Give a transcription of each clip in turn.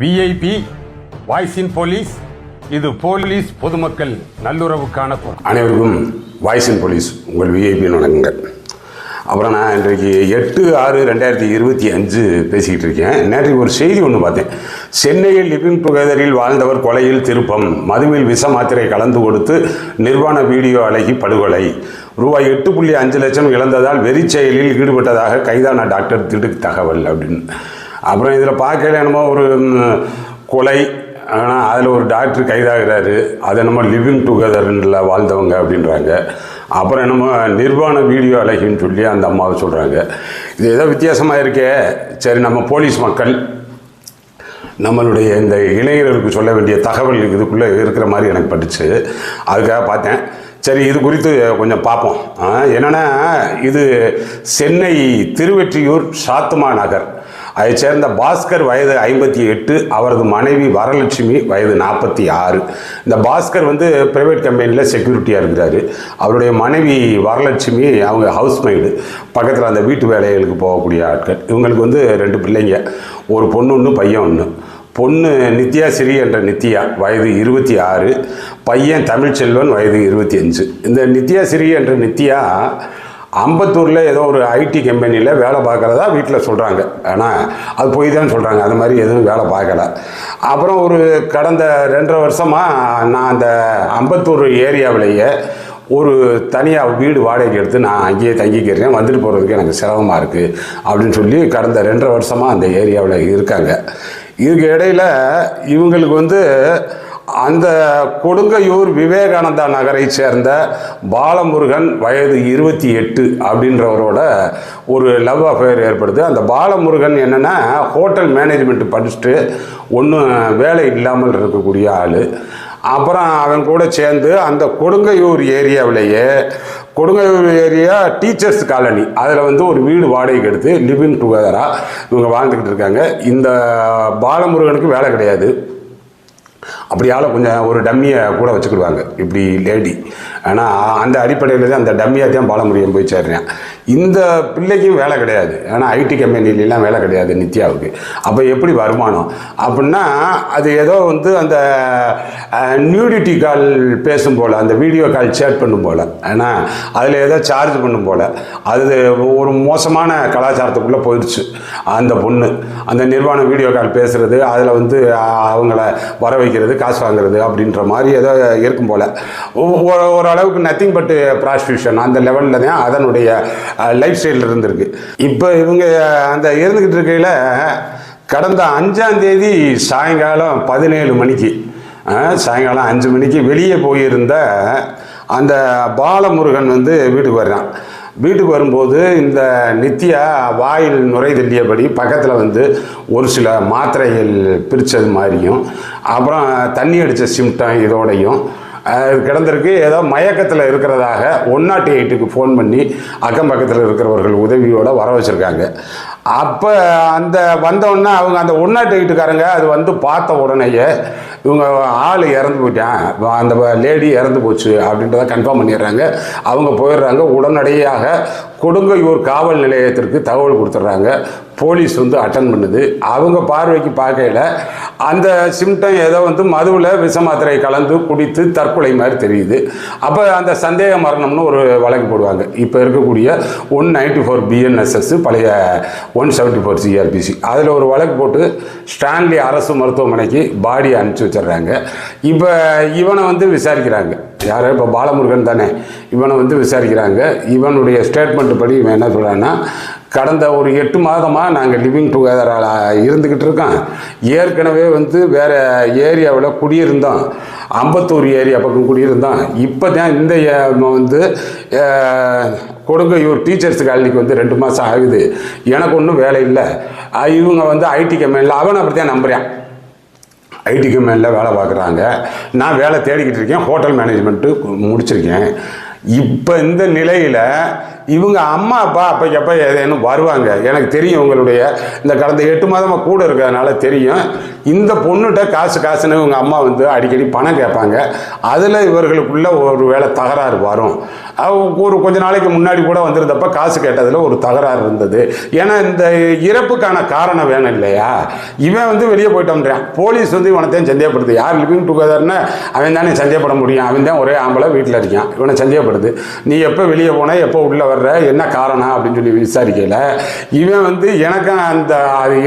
VIP voice in police இது police பொதுமக்கள் நல்லுறவுக்கான அனைவருக்கும் வாய்ஸ் இன் போலீஸ் உங்கள் விஐபி வணக்கங்கள். அப்புறம் நான் இன்றைக்கு எட்டு ஆறு ரெண்டாயிரத்தி இருபத்தி அஞ்சு பேசிக்கிட்டு இருக்கேன். நேற்றைக்கு ஒரு செய்தி ஒன்று பார்த்தேன். சென்னையில் லிவிங் டுகெதரில் வாழ்ந்தவர் கொலையில் திருப்பம் மதுவில் விஷ மாத்திரை கலந்து கொடுத்து நிர்வாண வீடியோ அழகி படுகொலை. ரூபாய் எட்டு புள்ளி அஞ்சு லட்சம் இழந்ததால் வெறிச் செயலில் ஈடுபட்டதாக கைதான டாக்டர் திடுக் தகவல் அப்படின்னு. அப்புறம் இதில் பார்க்கல என்னமோ ஒரு கொலை. ஆனால் அதில் ஒரு டாக்டர் கைதாகிறாரு. அது என்னமோ லிவிங் டுகெதர்ல வாழ்ந்தவங்க அப்படின்றாங்க. அப்புறம் என்னமோ நிர்வாண வீடியோ அழகின்னு சொல்லி அந்த அம்மாவை சொல்கிறாங்க இது ஏதோ வித்தியாசமாக இருக்கே. சரி நம்ம போலீஸ் மக்கள் நம்மளுடைய இந்த இளைஞர்களுக்கு சொல்ல வேண்டிய தகவல் இதுக்குள்ளே இருக்கிற மாதிரி எனக்கு பட்டுச்சு. அதுக்காக பார்த்தேன். சரி இது குறித்து கொஞ்சம் பார்ப்போம். என்னென்னா இது சென்னை திருவெற்றியூர் சாத்துமா நகர். அதைச் சேர்ந்த பாஸ்கர் வயது ஐம்பத்தி எட்டு அவரது மனைவி வரலட்சுமி வயது நாற்பத்தி ஆறு. இந்த பாஸ்கர் வந்து ப்ரைவேட் கம்பெனியில் செக்யூரிட்டியாக இருக்கிறாரு. அவருடைய மனைவி வரலட்சுமி அவங்க ஹவுஸ்மெய்டு பக்கத்தில் அந்த வீட்டு வேலைகளுக்கு போகக்கூடிய ஆட்கள். இவங்களுக்கு வந்து ரெண்டு பிள்ளைங்க ஒரு பொண்ணு ஒன்று பையன் ஒன்று பொண்ணு நித்யா ஸ்ரீ என்ற நித்யா வயது இருபத்தி ஆறு. பையன் தமிழ்ச்செல்வன் வயது இருபத்தி அஞ்சு. இந்த நித்யா ஸ்ரீ என்ற நித்யா அம்பத்தூரில் ஏதோ ஒரு ஐடி கம்பெனியில் வேலை பார்க்குறதா வீட்டில் சொல்கிறாங்க ஆனால் அது போய் தான் சொல்கிறாங்க அது மாதிரி எதுவும் வேலை பார்க்கல. அப்புறம் ஒரு கடந்த ரெண்டரை வருஷமாக நான் அந்த அம்பத்தூர் ஏரியாவிலேயே ஒரு தனியாக வீடு வாடகைக்கு எடுத்து நான் அங்கேயே தங்கிக்கிறேன் வந்துட்டு போகிறதுக்கு எனக்கு சிரமமாக இருக்குது அப்படின்னு சொல்லி கடந்த ரெண்டரை வருஷமாக அந்த ஏரியாவில் இருக்காங்க. இதுக்கு இடையில இவங்களுக்கு வந்து அந்த கொடுங்கையூர் விவேகானந்தா நகரை சேர்ந்த பாலமுருகன் வயது இருபத்தி எட்டு அப்படின்றவரோட ஒரு லவ் அஃபேர் ஏற்படுது. அந்த பாலமுருகன் என்னென்னா ஹோட்டல் மேனேஜ்மெண்ட் படிச்சுட்டு ஒன்றும் வேலை இல்லாமல் இருக்கக்கூடிய ஆள். அப்புறம் அவன் கூட சேர்ந்து அந்த கொடுங்கையூர் ஏரியாவிலேயே கொடுங்கையூர் ஏரியா டீச்சர்ஸ் காலனி அதில் வந்து ஒரு வீடு வாடகைக்கு எடுத்து லிவிங் டுகெதராக இவங்க வாழ்ந்துக்கிட்டு இருக்காங்க. இந்த பாலமுருகனுக்கு வேலை கிடையாது. அப்படியால கொஞ்சம் ஒரு டம்மியை கூட வச்சுக்கிடுவாங்க இப்படி லேடி. ஆனால் அந்த அடிப்படையில் தான் அந்த டம்மியாக தான் பாலமுருகன் போய் சேர்றேன். இந்த பிள்ளைக்கும் வேலை கிடையாது. ஏன்னா ஐடி கம்பெனிலலாம் வேலை கிடையாது நித்யாவுக்கு. அப்போ எப்படி வருமானம்? அப்படின்னா அது ஏதோ வந்து அந்த நியூடிட்டி கால் பேசும் போல் அந்த வீடியோ கால் சேட் பண்ணும் போல். ஏன்னா அதில் ஏதோ சார்ஜ் பண்ணும் போல். அது ஒரு மோசமான கலாச்சாரத்துக்குள்ளே போயிடுச்சு அந்த பொண்ணு அந்த நிர்வாண வீடியோ கால் பேசுகிறது அதில் வந்து அவங்கள வர வைக்கிறது காசு வாங்குறது அப்படின்ற மாதிரி ஏதோ இருக்கும் போல். ஒரு- ஓரளவுக்கு நத்திங் பட் ப்ராஸ்டியூஷன் அந்த லெவலில் தான் அதனுடைய லைஃப் ஸ்டைல் இருந்திருக்கு. இப்போ இவங்க அந்த இருந்துக்கிட்டு இருக்கையில் கடந்த அஞ்சாம் தேதி சாயங்காலம் பதினேழு மணிக்கு சாயங்காலம் அஞ்சு மணிக்கு வெளியே போயிருந்த அந்த பாலமுருகன் வந்து வீட்டுக்கு வர்றான். வீட்டுக்கு வரும்போது இந்த நித்யா வாயில் நுரை தள்ளியபடி பக்கத்தில் வந்து ஒரு சில மாத்திரைகள் பிரித்தது மாதிரியும் அப்புறம் தண்ணி அடித்த சிம்டம் இதோடையும் கிடந்திருக்கு. ஏதோ மயக்கத்தில் இருக்கிறதாக ஒன் நாட் எயிட்டுக்கு ஃபோன் பண்ணி அக்கம் பக்கத்தில் இருக்கிறவர்கள் உதவியோடு வர வச்சுருக்காங்க. அப்போ அந்த வந்தோடனே அவங்க அந்த ஒன் நாட் எயிட்டுக்காரங்க அது வந்து பார்த்த உடனேயே இவங்க ஆள் இறந்து போயிட்டான். அந்த லேடி இறந்து போச்சு அப்படின்றத கன்ஃபார்ம் பண்ணிடுறாங்க. அவங்க போயிடுறாங்க. உடனடியாக கொடுங்கையூர் காவல் நிலையத்திற்கு தகவல் கொடுத்துட்றாங்க. போலீஸ் வந்து அட்டன் பண்ணுது. அவங்க பார்வைக்கு பார்க்கையில் அந்த சிம்டம் ஏதோ வந்து மதுவில் விஷமாத்திரை கலந்து குடித்து தற்கொலை மாதிரி தெரியுது. அப்போ அந்த சந்தேக மரணம்னு ஒரு வழக்கு போடுவாங்க. இப்போ இருக்கக்கூடிய ஒன் நைன்டி ஃபோர் பிஎன்எஸ்எஸ் பழைய ஒன் செவன்ட்டி ஃபோர் சிஆர்பிசி அதில் ஒரு வழக்கு போட்டு ஸ்டான்லி அரசு மருத்துவமனைக்கு பாடி அனுப்பிச்சி வச்சிடுறாங்க. இப்போ இவனை வந்து விசாரிக்கிறாங்க. யார்? இப்போ பாலமுருகன் தானே. இவனை வந்து விசாரிக்கிறாங்க. இவனுடைய ஸ்டேட்மெண்ட் படி இவன் என்ன சொல்கிறான்னா கடந்த ஒரு எட்டு மாதமாக நாங்கள் லிவிங் டுகெதரால் இருந்துக்கிட்டு இருக்கோம். ஏற்கனவே வந்து வேறு ஏரியாவில் குடியிருந்தோம். அம்பத்தூர் ஏரியா பக்கம் குடியிருந்தோம். இப்போ தான் இந்த வந்து கொடுங்கையூர் டீச்சர்ஸ் காலனிக்கு வந்து ரெண்டு மாதம் ஆகுது. எனக்கு ஒன்றும் வேலை இல்லை. இவங்க வந்து ஐடி கம்பெனியில் அவன் அப்படி தான் நம்புகிறேன் ஐடி கம்பெனியில் வேலை பார்க்குறாங்க. நான் வேலை தேடிக்கிட்டு இருக்கேன் ஹோட்டல் மேனேஜ்மெண்ட்டு முடிச்சிருக்கேன். இப்போ இந்த நிலையில் இவங்க அம்மா அப்பா அப்போ எப்போ ஏதேனும் வருவாங்க? எனக்கு தெரியும் உங்களுடைய இந்த கடந்த எட்டு மாதமாக கூட இருக்கிறதுனால தெரியும். இந்த பொண்ணுகிட்ட காசு காசுன்னு இவங்க அம்மா வந்து அடிக்கடி பணம் கேட்பாங்க. அதில் இவர்களுக்குள்ள ஒரு வேலை தகராறு வரும். ஒரு கொஞ்ச நாளைக்கு முன்னாடி கூட வந்திருந்தப்ப காசு கேட்டதில் ஒரு தகராறு இருந்தது. ஏன்னா இந்த இறப்புக்கான காரணம் வேணும் இல்லையா? இவன் வந்து வெளியே போயிட்டான்றான். போலீஸ் வந்து இவனத்தையும் சந்தேகப்படுது. யார் லிவிங் டுகெதர்னு அவன் தானே சந்தேகப்பட முடியும். அவன் தான் ஒரே ஆம்பளை வீட்டில் இருக்கான். இவனை சந்தேகப்படுது. நீ எப்போ வெளியே போன எப்போ உள்ளே வர்ற என்ன காரணம் அப்படின்னு சொல்லி விசாரிக்கல. இவன் வந்து எனக்கு அந்த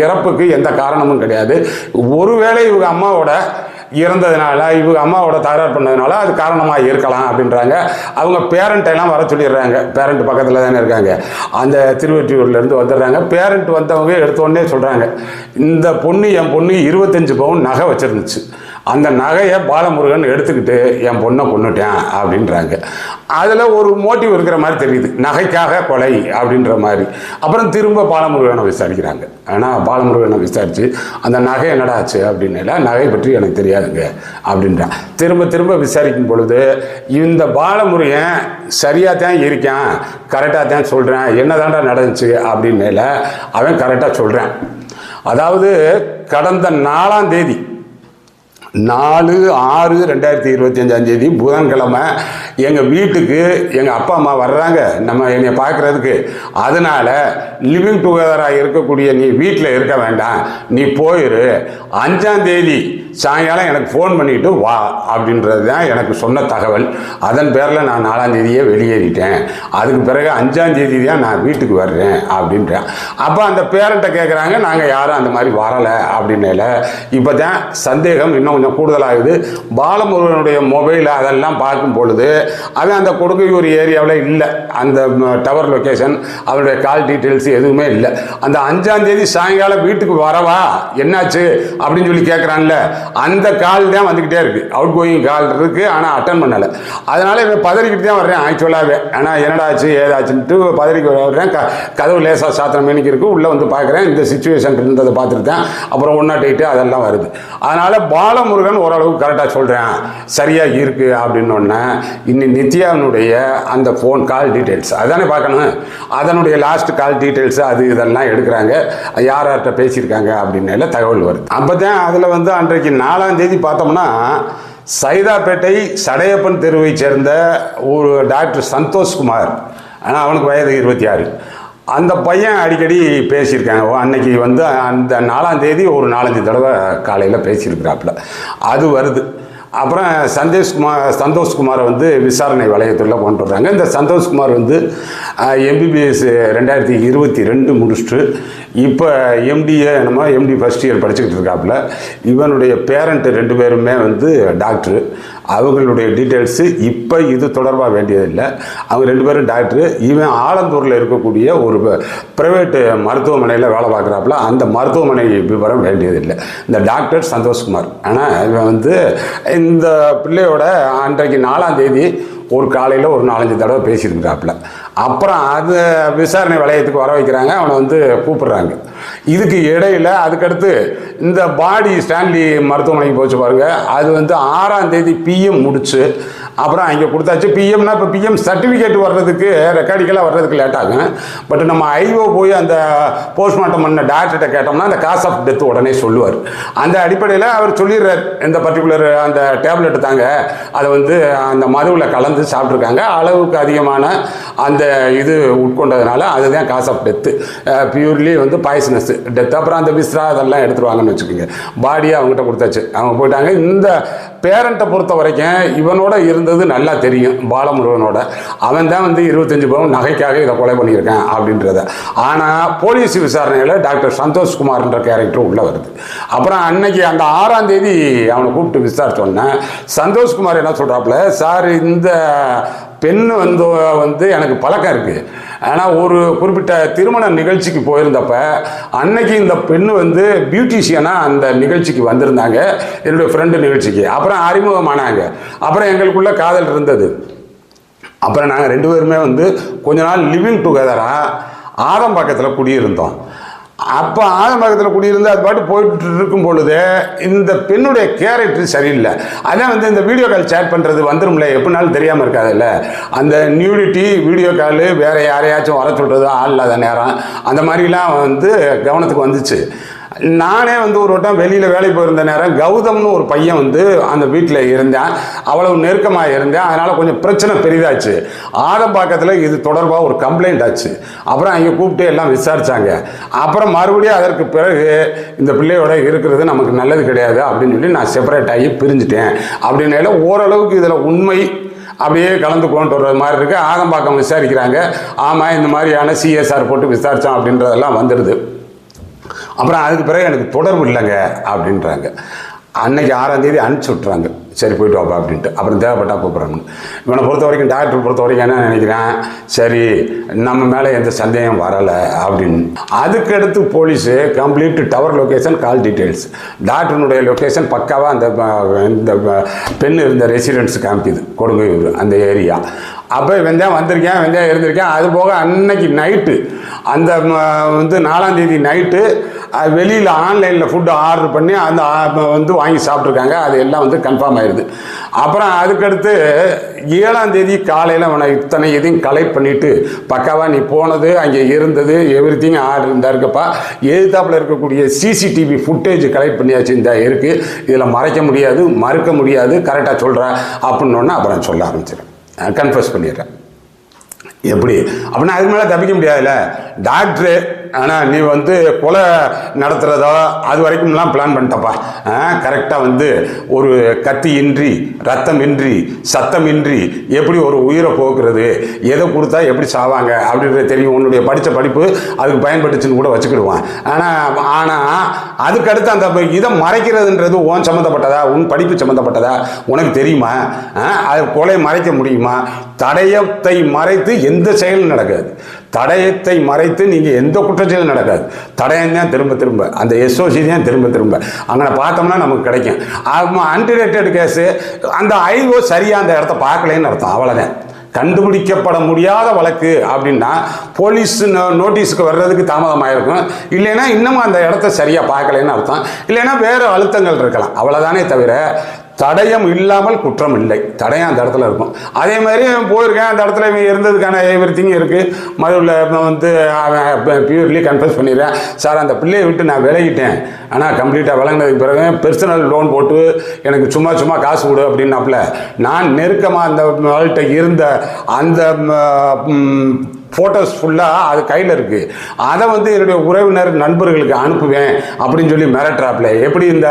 இறப்புக்கு எந்த காரணமும் கிடையாது. ஒருவேளை இவங்க அம்மாவோட இறந்ததுனால இவங்க அம்மாவோட தகராறு பண்ணதுனால அது காரணமாக இருக்கலாம் அப்படின்றாங்க. அவங்க பேரண்ட்டெல்லாம் வர சொல்லிடுறாங்க. பேரண்ட் பக்கத்தில் தானே இருக்காங்க. அந்த திருவெற்றியூர்லேருந்து வந்துடுறாங்க. பேரண்ட் வந்தவங்க எடுத்தோடனே சொல்கிறாங்க இந்த பொண்ணு என் பொண்ணு இருபத்தஞ்சு பவுன் நகை வச்சிருந்துச்சு. அந்த நகையை பாலமுருகன் எடுத்துக்கிட்டு என் பொண்ணை கொண்டுட்டேன் அப்படின்றாங்க. அதில் ஒரு மோட்டிவ் இருக்கிற மாதிரி தெரியுது. நகைக்காக கொலை அப்படின்ற மாதிரி. அப்புறம் திரும்ப பாலமுருகனை விசாரிக்கிறாங்க. ஆனால் பாலமுருகனை விசாரித்து அந்த நகை என்னடா ஆச்சு நகை பற்றி எனக்கு தெரியாதுங்க அப்படின்றான் திரும்ப திரும்ப விசாரிக்கும் பொழுது இந்த பாலமுருகன் சரியாக தான் இருக்கான் கரெக்டாக தான் சொல்கிறேன் என்னதான்டா நடந்துச்சு அப்படின்னால அவன் கரெக்டாக சொல்கிறேன் அதாவது கடந்த நாலாம் தேதி நாலு ஆறு ரெண்டாயிரத்தி இருபத்தி அஞ்சாம் தேதி புதன்கிழமை எங்கள் வீட்டுக்கு எங்கள் அப்பா அம்மா வர்றாங்க. நம்ம என்னை பார்க்குறதுக்கு அதனால் லிவிங் டுகெதராக இருக்கக்கூடிய நீ வீட்டில் இருக்க வேண்டாம். நீ போயிரு. அஞ்சாம் தேதி சாயங்காலம் எனக்கு ஃபோன் பண்ணிட்டு வா அப்படின்றது தான் எனக்கு சொன்ன தகவல். அதன் பேரில் நான் நாலாம் தேதியே வெளியேறிட்டேன். அதுக்கு பிறகு அஞ்சாம் தேதி தான் நான் வீட்டுக்கு வர்றேன் அப்படின்றேன். அப்போ அந்த பேரண்ட்டை கேட்குறாங்க நாங்கள் யாரும் அந்த மாதிரி வரலை அப்படின்னால இப்போ தான் சந்தேகம் இன்னும் கொஞ்சம் கூடுதலாகுது. பாலமுருகனுடைய மொபைல் அதெல்லாம் பார்க்கும் பொழுது அவன் அந்த கொடுங்கையூர் ஏரியாவில் இல்லை. அந்த டவர் லொக்கேஷன் அவருடைய கால் டீட்டெயில்ஸ் எதுவுமே இல்லை. அந்த அஞ்சாம் தேதி சாயங்காலம் வீட்டுக்கு வரவா? என்னாச்சு? அப்படின்னு சொல்லி கேட்குறான்ல அந்த கால் தான் வந்துக்கிட்டே இருக்கு. அவுட் கோயிங் கால் இருக்கு ஆனால் அட்டன் பண்ணலை. அதனால இப்போ பதறிக்கிட்டு தான் வர்றேன் ஆக்சுவலாகவே ஆனால் என்னடாச்சு ஏதாச்சுன்ட்டு பதறிக்கு வர்றேன். க கதவு லேசாக சாத்திரம் மேனிக்கு இருக்கு. உள்ளே வந்து பார்க்குறேன் இந்த சுச்சுவேஷன் இருந்ததை பார்த்துருக்கேன் அப்புறம் ஒன்றா டேட்டு அதெல்லாம் வருது. அதனால் பாலமுருகன் ஓரளவுக்கு கரெக்டாக சொல்கிறேன் சரியாக இருக்கு அப்படின்னு இன்னி நித்யாவினுடைய அந்த ஃபோன் கால் டீட்டெயில்ஸ் அதானே பார்க்கணும். அதனுடைய லாஸ்ட் கால் டீட்டெயில்ஸ் அது இதெல்லாம் எடுக்கிறாங்க. யார் யார்கிட்ட பேசியிருக்காங்க அப்படின்னு தகவல் வருது. அப்போ தான் அதில் வந்து அன்றைக்கு நாலாம் தேதி பார்த்தோம்னா சைதாப்பேட்டை சடையப்பன் தெருவைச் சேர்ந்த ஒரு டாக்டர் சந்தோஷ்குமார் ஆனால் அவனுக்கு வயது இருபத்தி ஆறு. அந்த பையன் அடிக்கடி பேசியிருக்காங்க. ஓ, அன்னைக்கு வந்து அந்த நாலாம் தேதி ஒரு நாலஞ்சு தடவை காலையில் பேசியிருக்கிறாப்புல. அது வருது. அப்புறம் சந்தோஷ்குமார் சந்தோஷ்குமாரை வந்து விசாரணை வளையத்தில் கொண்டு வர்றாங்க இந்த சந்தோஷ்குமார் வந்து எம்பிபிஎஸ் ரெண்டாயிரத்தி இருபத்தி ரெண்டு முடிச்சுட்டு இப்போ எம்டிஏ என்னமோ எம்டி ஃபஸ்ட் இயர் படிச்சுக்கிட்டு இருக்காப்புல. இவனுடைய பேரண்ட்டு ரெண்டு பேருமே வந்து டாக்டரு அவங்களுடைய டீட்டெயில்ஸு இப்போ இது தொடர்பாக வேண்டியதில்லை. அவங்க ரெண்டு பேரும் டாக்டரு இவன் ஆலந்தூரில் இருக்கக்கூடிய ஒரு ப்ரைவேட்டு மருத்துவமனையில் வேலை பார்க்குறாப்புல அந்த மருத்துவமனை விவரம் வேண்டியதில்லை. இந்த டாக்டர் சந்தோஷ்குமார். ஆனால் இவன் வந்து இந்த பிள்ளையோட அன்றைக்கு நாலாம் தேதி ஒரு காலையில் ஒரு நாலஞ்சு தடவை பேசியிருக்கிறாப்புல. அப்புறம் அது விசாரணை வளையத்துக்கு வர வைக்கிறாங்க அவனை வந்து கூப்பிடுறாங்க. இதுக்கு இடையில அதுக்கடுத்து இந்த பாடி ஸ்டான்லி மருத்துவமனைக்கு போச்சு பாருங்க. அது வந்து ஆறாம் தேதி பிஎம் முடிச்சு அப்புறம் அங்கே கொடுத்தாச்சு. பிஎம்னா இப்போ பிஎம் சர்டிஃபிகேட் வர்றதுக்கு ரெக்கார்டிக்கலாக வர்றதுக்கு லேட் ஆகும் பட் நம்ம ஐஓ போய் அந்த போஸ்ட்மார்ட்டம் பண்ண டாக்டர்கிட்ட கேட்டோம்னா அந்த காஸ் ஆஃப் டெத் உடனே சொல்லுவார். அந்த அடிப்படையில் அவர் சொல்லிடுறார். இந்த பர்டிகுலர் அந்த டேப்லெட் தாங்க. அதை வந்து அந்த மதுவில் கலந்து சாப்பிட்ருக்காங்க அளவுக்கு அதிகமான அந்த இது உட்கொண்டதுனால அதுதான் காஸ் ஆஃப் டெத்து பியூர்லி வந்து பாய்சனஸ் டெத் அப்புறம் அந்த விஸ்ரா அதெல்லாம் எடுத்துருவாங்கன்னு வச்சுக்கோங்க. பாடியை அவங்ககிட்ட கொடுத்தாச்சு. அவங்க போயிட்டாங்க. இந்த பேரண்ட்டை பொறுத்த வரைக்கும் இவனோட இருந்தது நல்லா தெரியும் பாலமுருகனோட. அவன் தான் வந்து இருபத்தஞ்சு பவுன் நகைக்காக இதை கொலை பண்ணியிருக்கேன் அப்படின்றத. ஆனால் போலீஸ் விசாரணையில் டாக்டர் சந்தோஷ்குமார்ன்ற கேரக்டர் உள்ளே வருது. அப்புறம் அன்னைக்கு அந்த ஆறாம் தேதி அவனை கூப்பிட்டு விசாரிச்சோன்னே சந்தோஷ்குமார் என்ன சொல்கிறாப்புல சார் இந்த பெண் வந்து வந்து எனக்கு பழக்கம் இருக்குது ஆனால் ஒரு குறிப்பிட்ட திருமண நிகழ்ச்சிக்கு போயிருந்தப்ப அன்னைக்கு இந்த பெண் வந்து பியூட்டிஷியனாக அந்த நிகழ்ச்சிக்கு வந்திருந்தாங்க. என்னுடைய ஃப்ரெண்டு நிகழ்ச்சிக்கு. அப்புறம் அறிமுகமானாங்க. அப்புறம் எங்களுக்குள்ள காதல் இருந்தது. அப்புறம் நாங்கள் ரெண்டு பேருமே வந்து கொஞ்ச நாள் லிவிங் டுகெதராக ஆதம்பாக்கத்தில் குடியிருந்தோம். அப்போ ஆலமரத்தில் குடியிருந்து அது பாட்டு போயிட்டு இருக்கும் பொழுது இந்த பெண்ணுடைய கேரக்டர் சரியில்லை. அதான் வந்து இந்த வீடியோ கால் சேட் பண்ணுறது வந்துரும்ல எப்படினாலும் தெரியாமல் இருக்காதுல்ல. அந்த நியூடிட்டி வீடியோ காலு வேறு யாரையாச்சும் வர சொல்கிறது ஆள் இல்லாத நேரம் அந்த மாதிரிலாம் வந்து கவனத்துக்கு வந்துச்சு. நானே வந்து ஒரு வட்டம் வெளியில் வேலைக்கு போயிருந்த நேரம் கௌதம்னு ஒரு பையன் வந்து அந்த வீட்டில் இருந்தேன். அவ்வளவு நெருக்கமாக இருந்தேன். அதனால் கொஞ்சம் பிரச்சனை பெரிதாச்சு. ஆதம்பாக்கத்தில் இது தொடர்பாக ஒரு கம்ப்ளைண்ட் ஆச்சு. அப்புறம் அங்கே கூப்பிட்டு எல்லாம் விசாரித்தாங்க அப்புறம் மறுபடியும் அதற்கு பிறகு இந்த பிள்ளையோட இருக்கிறது நமக்கு நல்லது கிடையாது அப்படின்னு சொல்லி நான் செப்பரேட் ஆகி பிரிஞ்சுட்டேன். அப்படின்னால ஓரளவுக்கு இதில் உண்மை அப்படியே கலந்து கொண்டு வர்றது மாதிரி இருக்குது ஆதம்பாக்கம் விசாரிக்கிறாங்க. ஆமாம் இந்த மாதிரியான சிஎஸ்ஆர் போட்டு விசாரித்தோம் அப்படின்றதெல்லாம் வந்துடுது. அப்புறம் அதுக்கு பிறகு எனக்கு தொடர்பு இல்லைங்க அப்படின்றாங்க. அன்னைக்கு ஆறாம் தேதி அனுப்பிச்சி விட்றாங்க சரி போயிட்டு வாப்பா அப்படின்ட்டு. அப்புறம் தேவைப்பட்டா கூப்பிட்றாங்க இவனை பொறுத்த வரைக்கும் டாக்டர் பொறுத்த வரைக்கும் என்ன நினைக்கிறேன்? சரி நம்ம மேலே எந்த சந்தேகம் வரலை அப்படின்னு. அதுக்கடுத்து police complete tower location call details டாக்டருனுடைய location பக்காவாக அந்த இந்த பெண் இருந்த ரெசிடென்ஸ் காமிக்குது கொடுங்கையூர் அந்த ஏரியா அப்போ வெந்தயம் வந்திருக்கேன் வெந்தயம் இருந்திருக்கேன். அது போக அன்னைக்கு நைட்டு அந்த வந்து நாலாம் தேதி நைட்டு வெளியில் ஆன்லைனில் ஃபுட்டு ஆர்டர் பண்ணி அந்த வந்து வாங்கி சாப்பிட்ருக்காங்க அது எல்லாம் வந்து கன்ஃபார்ம் ஆயிடுது அப்புறம் அதுக்கடுத்து ஏழாம் தேதி காலையில் அவனை இத்தனை இதையும் கலெக்ட் பண்ணிவிட்டு பக்காவாக நீ போனது அங்கே இருந்தது எவ்ரி திங் ஆர்டர் இருந்தா இருக்கப்பா. எதிர்த்தாப்புல இருக்கக்கூடிய சிசிடிவி ஃபுட்டேஜ் கலெக்ட் பண்ணியாச்சு இந்த இருக்குது இதில் மறைக்க முடியாது மறுக்க முடியாது கரெக்டாக சொல்கிறேன் அப்படின்னோடனே அப்புறம் சொல்ல ஆரம்பிச்சிடும். ஆரம்பிச்சிடுறேன் கன்ஃபர்ஸ் பண்ணிடுறேன். எப்படி? அப்படின்னா அதுக்கு மேலே தப்பிக்க முடியாதுல்ல? டாக்டரு ஆனால் நீ வந்து கொலை நடத்துகிறதோ அது வரைக்கும்லாம் பிளான் பண்ணிட்டப்பா. கரெக்டாக வந்து ஒரு கத்தி இன்றி ரத்தம் இன்றி சத்தம் இன்றி எப்படி ஒரு உயிரை போக்குறது எதை கொடுத்தா எப்படி சாவாங்க அப்படின்றது தெரியும். உன்னுடைய படித்த படிப்பு அதுக்கு பயன்பட்டுச்சுன்னு கூட வச்சுக்கிடுவான். ஆனால் ஆனால் அதுக்கடுத்து அந்த இதை மறைக்கிறதுன்றது உன் சம்மந்தப்பட்டதா உன் படிப்பு சம்மந்தப்பட்டதா உனக்கு தெரியுமா? அது கொலை மறைக்க முடியுமா? தடயத்தை மறைத்து எந்த செயலும் நடக்காது. தடயத்தை மறைத்து நீங்கள் எந்த குற்றச்செயலும் நடக்காது. தடயம் தான் திரும்ப திரும்ப. அந்த எஸ்ஓசி தான் திரும்ப திரும்ப. அங்கே பார்த்தோம்னா நமக்கு கிடைக்கும். அன்டிரேட்டட் கேஸு அந்த ஐஓ சரியாக அந்த இடத்த பார்க்கலன்னு அர்த்தம். அவ்வளோதான் கண்டுபிடிக்கப்பட முடியாத வழக்கு அப்படின்னா போலீஸ் நோ- நோட்டீஸுக்கு வர்றதுக்கு தாமதமாயிருக்கும். இல்லைன்னா இன்னமும் அந்த இடத்த சரியாக பார்க்கலைன்னு அர்த்தம். இல்லைன்னா வேறு அழுத்தங்கள் இருக்கலாம். அவ்வளோதானே தவிர தடயம் இல்லாமல் குற்றம் இல்லை. தடயம் அந்த இடத்துல இருக்கும். அதே மாதிரி போயிருக்கேன். அந்த இடத்துல இவன் இருந்ததுக்கான எவ்ரி திங் இருக்குது மதுவில் வந்து அவன் பியூர்லி கன்ஃபியூஸ் பண்ணிடுறேன். சார் அந்த பிள்ளையை விட்டு நான் விலகிட்டேன். ஆனால் கம்ப்ளீட்டாக விளங்கினதுக்கு பிறகு பெர்சனல் லோன் போட்டு எனக்கு சும்மா சும்மா காசு கொடு அப்படின்னாப்புல. நான் நெருக்கமாக அந்த வாழ்கிட்ட இருந்த அந்த ஃபோட்டோஸ் ஃபுல்லாக அது கையில் இருக்குது அதை வந்து என்னுடைய உறவினர் நண்பர்களுக்கு அனுப்புவேன் அப்படின்னு சொல்லி மிரட்டுறாப்புல. எப்படி இந்த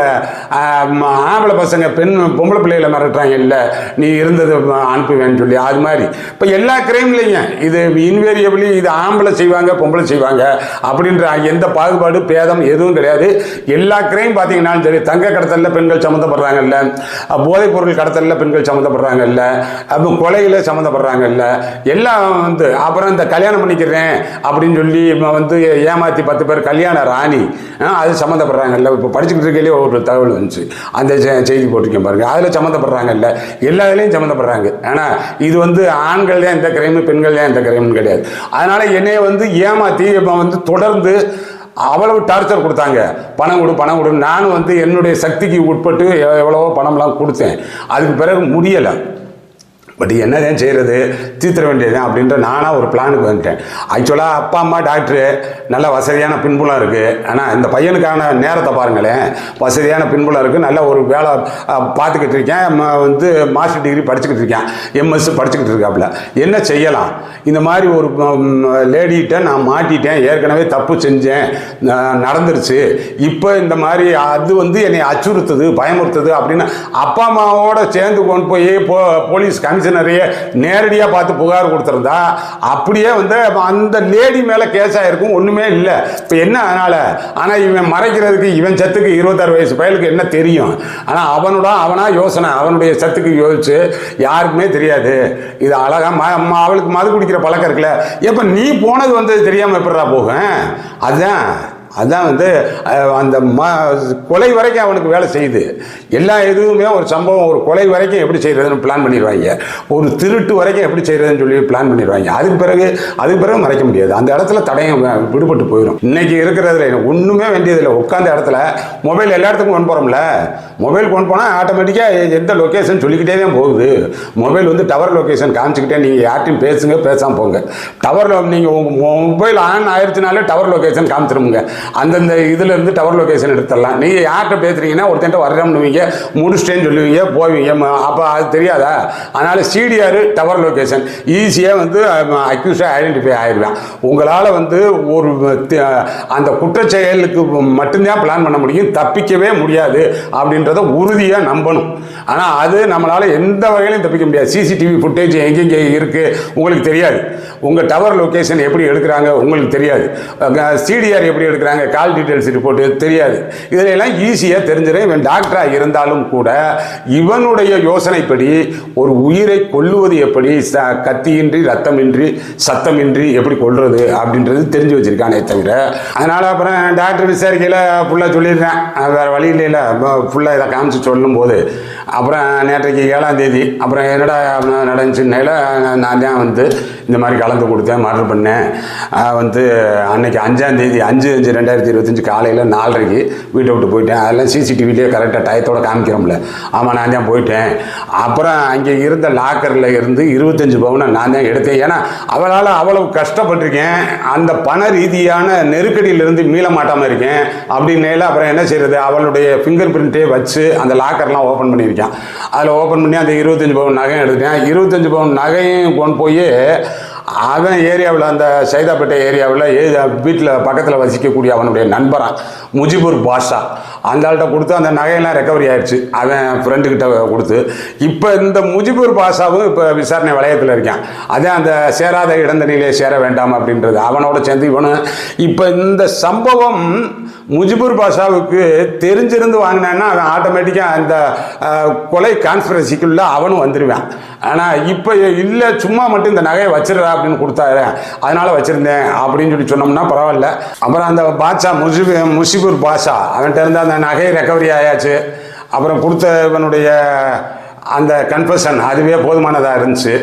ஆம்பளை பசங்க பெண் பொம்பளை பிள்ளைகளை மிரட்டுறாங்க? இல்லை நீ இருந்தது அனுப்புவேன்னு சொல்லி. அது மாதிரி. இப்போ எல்லா கிரைம்லையும் இது இன்வேரியபிளி இது ஆம்பளை செய்வாங்க பொம்பளை செய்வாங்க அப்படின்ற எந்த பாகுபாடு பேதம் எதுவும் கிடையாது. எல்லா கிரைம் பார்த்தீங்கன்னாலும் சரி தங்க கடத்தலில் பெண்கள் சம்மந்தப்படுறாங்கல்ல போதைப் பொருள் கடத்தலில் பெண்கள் சம்மந்தப்படுறாங்கல்ல அப்போ கொலையில் சம்மந்தப்படுறாங்கல்ல எல்லாம் வந்து அப்புறம் இந்த கல்யாணம் பண்ணிக்கிறேன் அப்படின்னு சொல்லி இவன் வந்து ஏமாற்றி பத்து பேர் கல்யாண ராணி. அது சம்மந்தப்படுறாங்கல்ல. இப்போ படிச்சுக்கிட்டு இருக்கையிலே ஒரு தகவல் வந்துச்சு. அந்த செ- செய்தி போட்டிருக்கேன் பாருங்க. அதில் சம்மந்தப்படுறாங்கல்ல. எல்லா இதுலேயும் சம்மந்தப்படுறாங்க. ஆனால் இது வந்து ஆண்கள் தான் இந்த கிரைமு பெண்கள் தான் இந்த கிரைம்னு கிடையாது. அதனால என்னைய வந்து ஏமாற்றி இப்போ வந்து தொடர்ந்து அவ்வளவு டார்ச்சர் கொடுத்தாங்க. பணம் கொடு பணம் கொடு. நானும் வந்து என்னுடைய சக்திக்கு உட்பட்டு எவ்வளவோ பணம்லாம் கொடுத்தேன். அதுக்கு பிறகு முடியலை. பட் என்னதான் செய்கிறது தீர்த்திர வேண்டியதுதான் அப்படின்ற நானாக ஒரு பிளானுக்கு வந்துட்டேன். ஆக்சுவலாக அப்பா அம்மா டாக்டரு நல்ல வசதியான பின்புலம் இருக்குது ஆனால் இந்த பையனுக்கான நேரத்தை பாருங்களேன். வசதியான பின்புலம் இருக்குது நல்ல ஒரு வேலை பார்த்துக்கிட்டு இருக்கேன். ம- வந்து மாஸ்டர் டிகிரி படிச்சுக்கிட்டு இருக்கேன். எம்எஸ் படிச்சுக்கிட்டு இருக்காப்புல. என்ன செய்யலாம்? இந்த மாதிரி ஒரு லேடிகிட்ட நான் மாட்டிட்டேன். ஏற்கனவே தப்பு செஞ்சேன். ந- நடந்துருச்சு. இப்போ இந்த மாதிரி அது வந்து என்னை அச்சுறுத்துது பயமுறுத்துது அப்படின்னு அப்பா அம்மாவோட சேர்ந்து கொண்டு போய் போ போலீஸ் கமிஷனரையே நேரடியாக பார்த்து புகார் கொடுத்துருந்தா அப்படியே வந்து அந்த லேடி மேலே கேஸ் ஆகிருக்கும் ஒன்றுமே இல்லை. இப்போ என்ன அதனால்? ஆனால் இவன் மறைக்கிறதுக்கு இவன் சத்துக்கு இருபத்தாறு வயசு பயலுக்கு என்ன தெரியும்? ஆனால் அவனோட அவனா யோசனை அவனுடைய சத்துக்கு யோசிச்சு யாருக்குமே தெரியாது. இது அழகா ம அவளுக்கு மது குடிக்கிற பழக்கம் இருக்குல்ல. எப்போ நீ போனது வந்து தெரியாமல் எப்படிடா போகும்? அதுதான். அதுதான் வந்து அந்த ம கொலை வரைக்கும் அவனுக்கு வேலை செய்யுது. எல்லா இதுவுமே ஒரு சம்பவம் ஒரு கொலை வரைக்கும் எப்படி செய்கிறதுன்னு பிளான் பண்ணிடுவாங்க. ஒரு திருட்டு வரைக்கும் எப்படி செய்கிறதுன்னு சொல்லி பிளான் பண்ணிடுவாங்க. அதுக்கு பிறகு அதுக்கு பிறகு மறைக்க முடியாது. அந்த இடத்துல தடயம் விடுபட்டு போயிடும் இன்றைக்கி இருக்கிறதுல ஒன்றுமே வேண்டியதில்லை. உட்காந்த இடத்துல மொபைல் எல்லா இடத்துக்கும் கொண்டு போகிறோம்ல மொபைல் கொண்டு போனால் ஆட்டோமேட்டிக்காக எந்த லொக்கேஷன் சொல்லிக்கிட்டே தான் போகுது. மொபைல் வந்து டவர் லொக்கேஷன் காமிச்சிக்கிட்டே நீங்கள் யார்ட்டையும் பேசுங்க பேசாமல் போங்க. டவர் நீங்கள் உங்கள் மொபைல் ஆன் ஆயிடுச்சுனாலே டவர் லொக்கேஷன் காமிச்சிருமுங்க. அந்தந்த இதுலேருந்து டவர் லொக்கேஷன் எடுத்துடலாம். நீங்கள் யார்கிட்ட பேசுகிறீங்கன்னா ஒருத்தன்ட்ட வர்றோம்னுவீங்க. முடிச்சிட்டேன்னு சொல்லுவீங்க போவீங்க. அப்போ அது தெரியாதா? அதனால் சிடிஆர் டவர் லொக்கேஷன் ஈஸியாக வந்து அக்யூஸாக ஐடென்டிஃபை ஆயிடுவேன் உங்களால் வந்து ஒரு அந்த குற்றச்செயலுக்கு மட்டும்தான் பிளான் பண்ண முடியும். தப்பிக்கவே முடியாது அப்படின்றத உறுதியாக நம்பணும். ஆனால் அது நம்மளால் எந்த வகையிலும் தப்பிக்க முடியாது. சிசிடிவி ஃபுட்டேஜ் எங்கெங்கே இருக்குது உங்களுக்கு தெரியாது. உங்கள் டவர் லொக்கேஷன் எப்படி எடுக்கிறாங்க உங்களுக்கு தெரியாது. சிடிஆர் எப்படி எடுக்கிறாங்க கால் டீட்டெயில்ஸ் ரிப்போர்ட்டு தெரியாது. இதிலெல்லாம் ஈஸியாக தெரிஞ்சிடும் இவன் டாக்டராக இருந்தாலும் கூட இவனுடைய யோசனைப்படி ஒரு உயிரை கொல்லுவது எப்படி? ச கத்தியின்றி ரத்தமின்றி சத்தமின்றி எப்படி கொள்வது அப்படின்றது தெரிஞ்சு வச்சுருக்கானே தவிர அதனால் அப்புறம் டாக்டர் விசாரிக்கையில் ஃபுல்லாக சொல்லிடுறேன். வேறு வழி இல்லைல்ல. ஃபுல்லாக இதை காமிச்சு சொல்லும்போது. அப்புறம் நேற்றைக்கு ஏழாம் தேதி அப்புறம் என்னடா நடந்துச்சுன்னால நான் தான் வந்து இந்த மாதிரி கலந்து கொடுத்தேன் மர்டர் பண்ணேன். வந்து அன்னைக்கு அஞ்சாந்தேதி அஞ்சு அஞ்சு ரெண்டாயிரத்தி இருபத்தஞ்சு காலையில் நாலரைக்கு வீட்டை விட்டு போயிட்டேன். அதெல்லாம் சிசிடிவிலேயே கரெக்டாக டயத்தோட காமிக்கிறோம்ல. ஆமாம் நான் தான் போயிட்டேன். அப்புறம் அங்கே இருந்த லாக்கரில் இருந்து இருபத்தஞ்சு பவுனை நான் தான் எடுத்தேன். ஏன்னா அவளால் அவ்வளவு கஷ்டப்பட்டிருக்கேன். அந்த பண ரீதியான நெருக்கடியிலிருந்து மீள மாட்டாமல் இருக்கேன். அப்படின்னால அப்புறம் என்ன செய்யறது அவளுடைய ஃபிங்கர் பிரிண்ட்டே வச்சு அந்த லாக்கர்லாம் ஓப்பன் பண்ணியிருக்கேன். அதில் ஓப்பன் பண்ணி அந்த இருபத்தஞ்சு பவுன் நகையும் எடுத்தேன் இருபத்தஞ்சு பவுன் நகையும் கொண்டு போய் அவன் ஏரியாவில் அந்த சைதாப்பேட்டை ஏரியாவில் ஏ வீட்டில் பக்கத்தில் வசிக்கக்கூடிய அவனுடைய நண்பரான் முஜிபுர் பாஷா அந்த ஆள்கிட்ட கொடுத்து அந்த நகையெல்லாம் ரெக்கவரி ஆயிடுச்சு அவன் ஃப்ரெண்டுக்கிட்ட கொடுத்து. இப்போ இந்த முஜிபுர் பாஷாவும் இப்போ விசாரணை வளையத்தில் இருக்கான். அதே அந்த சேராத இடந்தனிலே சேர வேண்டாம் அப்படின்றது. அவனோட சேர்ந்து இவனு இப்போ இந்த சம்பவம் முஜிபுர் பாஷாவுக்கு தெரிஞ்சிருந்து வாங்கினான்னா அவன் ஆட்டோமேட்டிக்காக அந்த கொலை கான்ஸ்பிரசிக்குள்ளே அவனும் வந்துடுவான் ஆனால் இப்போ இல்லை சும்மா மட்டும் இந்த நகையை வச்சிடுறா அப்படின்னு கொடுத்தாரு. அதனால வச்சிருந்தேன் அப்படின்னு சொல்லி சொன்னோம்னா பரவாயில்ல. அப்புறம் அந்த பாட்ஷா முசிபு முஷிபுர் பாஷா அவன்கிட்ட இருந்து அந்த நகை ரெக்கவரி ஆயாச்சு. அப்புறம் கொடுத்த இவனுடைய அந்த கன்ஃபஷன் அதுவே போதுமானதாக இருந்துச்சு.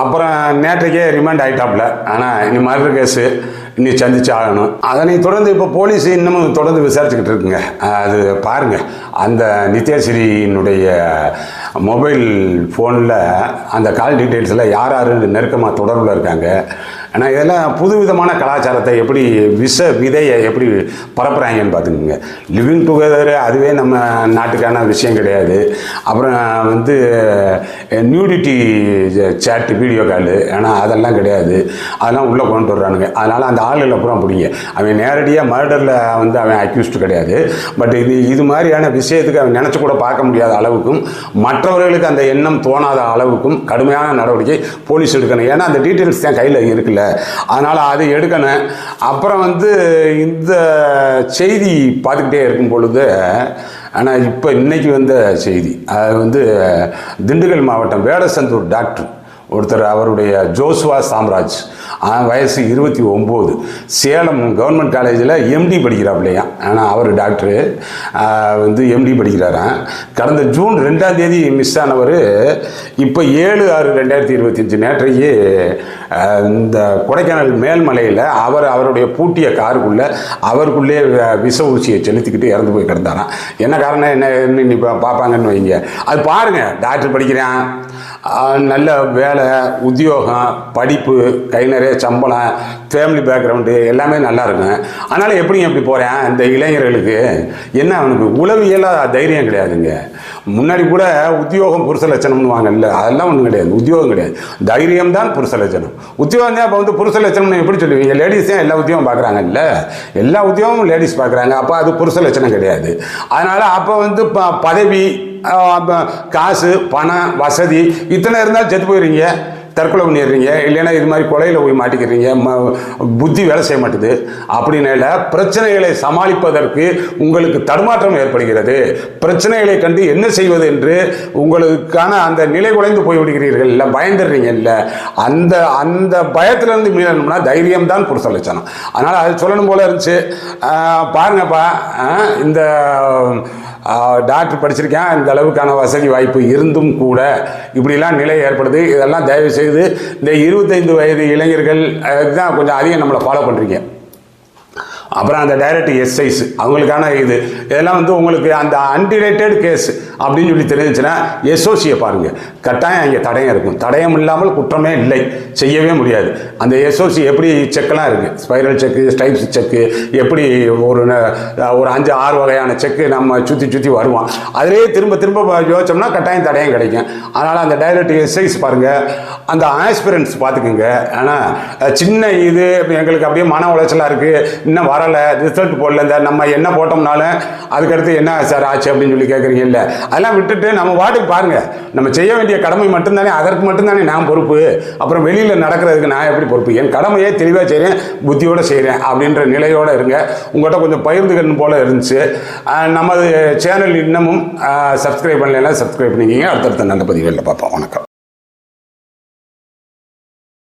அப்புறம் நேற்றைக்கே ரிமாண்ட் ஆகிட்டாப்புல ஆனால் இனி மாதிரி கேஸு நீ சந்திச்சு ஆகணும். அதனை தொடர்ந்து இப்போ போலீஸ் இன்னமும் தொடர்ந்து விசாரிச்சுக்கிட்டு இருக்குங்க. அது பாருங்கள் அந்த நித்யாஸ்ரீனுடைய மொபைல் ஃபோனில் அந்த கால் டீட்டெயில்ஸில் யார் யார் நெருக்கமாக தொடர்பில் இருக்காங்க. ஆனால் இதெல்லாம் புதுவிதமான கலாச்சாரத்தை எப்படி விஷ விதையை எப்படி பரப்புகிறாங்கன்னு பார்த்துக்கோங்க. லிவிங் டுகெதர் அதுவே நம்ம நாட்டுக்கான விஷயம் கிடையாது. அப்புறம் வந்து நியூடிட்டி சேட் வீடியோ காலு ஆனால் அதெல்லாம் கிடையாது. அதெல்லாம் உள்ளே கொண்டு வர்றானுங்க. அதனால் அந்த ஆளுகளை பூரா பிடிங்க. அவன் நேரடியாக மர்டரில் வந்து அவன் அக்யூஸ்டு கிடையாது. பட் இது இது மாதிரியான விஷயத்துக்கு அவன் நினச்சி கூட பார்க்க முடியாத அளவுக்கும் மற்றவர்களுக்கு அந்த எண்ணம் தோணாத அளவுக்கும் கடுமையான நடவடிக்கை போலீஸ் எடுக்கணும். ஏன்னா அந்த டீட்டெயில்ஸ் தான் கையில் இருக்குல்ல. அதனால் அதை எடுக்கணும். அப்புறம் வந்து இந்த செய்தி பார்த்துக்கிட்டே இருக்கும் பொழுது ஆனால் இப்போ இன்னைக்கு வந்த செய்தி அது வந்து திண்டுக்கல் மாவட்டம் வேடசந்தூர் டாக்டர் ஒருத்தர் அவருடைய ஜோஸ்வா சாம்ராஜ் வயசு இருபத்தி ஒம்பது. சேலம் கவர்மெண்ட் காலேஜில் எம்டி படிக்கிறாப்லையா? ஆனால் அவர் டாக்டரு வந்து எம்டி படிக்கிறாராம். கடந்த ஜூன் ரெண்டாம் தேதி மிஸ் ஆனவர் இப்போ ஏழு ஆறு ரெண்டாயிரத்தி இருபத்தஞ்சு நேற்றையே இந்த கொடைக்கானல் மேல்மலையில் அவர் அவருடைய பூட்டிய காருக்குள்ளே அவருக்குள்ளே விஷ ஊசியை செலுத்திக்கிட்டு இறந்து போய் கிடந்தாராம். என்ன காரணம்? என்ன என்ன நீ பார்ப்பாங்கன்னு வைங்க. அது பாருங்கள் டாக்டர் படிக்கிறான். நல்ல வேலை உத்தியோகம் படிப்பு கை நிறைய சம்பளம் ஃபேமிலி பேக்ரவுண்டு எல்லாமே நல்லா இருக்கும் அதனால் எப்படி எப்படி போகிறேன் இந்த இளைஞர்களுக்கு. என்ன அவனுக்கு? உளவியலாக தைரியம் கிடையாதுங்க. முன்னாடி கூட உத்தியோகம் புருஷ லட்சணம்னு வாங்கல அதெல்லாம் ஒன்றும் கிடையாது. உத்தியோகம் கிடையாது. தைரியம் தான் புருஷ லட்சணம். உத்தியோகம் தான் இப்போ வந்து புருஷ லட்சணம்னு எப்படி சொல்லுவீங்க? லேடிஸ் தான் எல்லா உத்தியோகம் பார்க்குறாங்கல்ல எல்லா உத்தியோகமும் லேடிஸ் பார்க்குறாங்க அப்போ அது புருஷ லட்சணம் கிடையாது. அதனால் அப்போ வந்து ப பதவி காசு பணம் வசதி இத்தனை இருந்தால் செத்து போயிடுறீங்க தற்கொலை பண்ணிடுறீங்க இல்லைன்னா இது மாதிரி கொலையில் போய் மாட்டிக்கிறீங்க ம- புத்தி வேலை செய்ய மாட்டுது. அப்படின்னால பிரச்சனைகளை சமாளிப்பதற்கு உங்களுக்கு தடுமாற்றம் ஏற்படுகிறது. பிரச்சனைகளை கண்டு என்ன செய்வது என்று உங்களுக்கான அந்த நிலை குலைந்து போய் விடுகிறீர்கள் இல்லை பயந்துடுறீங்க இல்லை. அந்த அந்த பயத்திலிருந்து மீளணும்னா தைரியம் தான் புருஷ லட்சணம். அதனால் அது சொல்லணும் போல இருந்துச்சு. பாருங்கப்பா இந்த டாக்டர் படிச்சிருக்கேன். இந்த அளவுக்கான வசதி வாய்ப்பு இருந்தும் கூட இப்படிலாம் நிலை ஏற்படுது. இதெல்லாம் தயவு செய்து இந்த இருபத்தைந்து வயது இளைஞர்கள் தான் கொஞ்சம் அதிகம் நம்மளை ஃபாலோ பண்ணுறீங்க அப்புறம் அந்த டைரக்ட் எஸ்ஐஸ் அவங்களுக்கான இது இதெல்லாம் வந்து உங்களுக்கு அந்த அன்டிலேட்டட் கேஸ் அப்படின்னு சொல்லி தெரிஞ்சுச்சுன்னா எஸ்ஓசியை பாருங்கள் கட்டாயம் இங்கே தடயம் இருக்கும். தடயம் இல்லாமல் குற்றமே இல்லை. செய்யவே முடியாது. அந்த எஸ்ஓசி எப்படி செக்கெல்லாம் இருக்குது ஸ்பைரல் செக்கு ஸ்டைப்ஸ் செக்கு எப்படி ஒரு ஒரு அஞ்சு ஆறு வகையான செக்கு நம்ம சுற்றி சுற்றி வருவோம் அதிலேயே திரும்ப திரும்ப யோசிச்சோம்னா கட்டாயம் தடயம் கிடைக்கும். அதனால் அந்த டைரக்ட் எஸ்ஐஸ் பாருங்கள் அந்த ஆஸ்பிரன்ஸ் பார்த்துக்குங்க ஆனால் சின்ன இது எங்களுக்கு அப்படியே மன உளைச்சலாக இருக்குது இன்னும் வர வரல ரிசல்ட் போடல இந்த நம்ம என்ன போட்டோம்னாலும் அதுக்கடுத்து என்ன சார் ஆச்சு அப்படின்னு சொல்லி கேட்குறீங்க இல்லை அதெல்லாம் விட்டுட்டு நம்ம வாட்டுக்கு பாருங்கள் நம்ம செய்ய வேண்டிய கடமை மட்டும்தானே அதற்கு மட்டும்தானே நான் பொறுப்பு. அப்புறம் வெளியில் நடக்கிறதுக்கு நான் எப்படி பொறுப்பு? என் கடமையே தெளிவாக செய்கிறேன் புத்தியோடு செய்கிறேன் அப்படின்ற நிலையோடு இருங்க. உங்கள்கிட்ட கொஞ்சம் பகிர்ந்துக்கணும் போல இருந்துச்சு. நமது சேனல் இன்னமும் சப்ஸ்கிரைப் பண்ணலாம் சப்ஸ்கிரைப் பண்ணிக்கிங்க. அடுத்தடுத்த நல்ல பதிவுகளில் பார்ப்போம். வணக்கம்.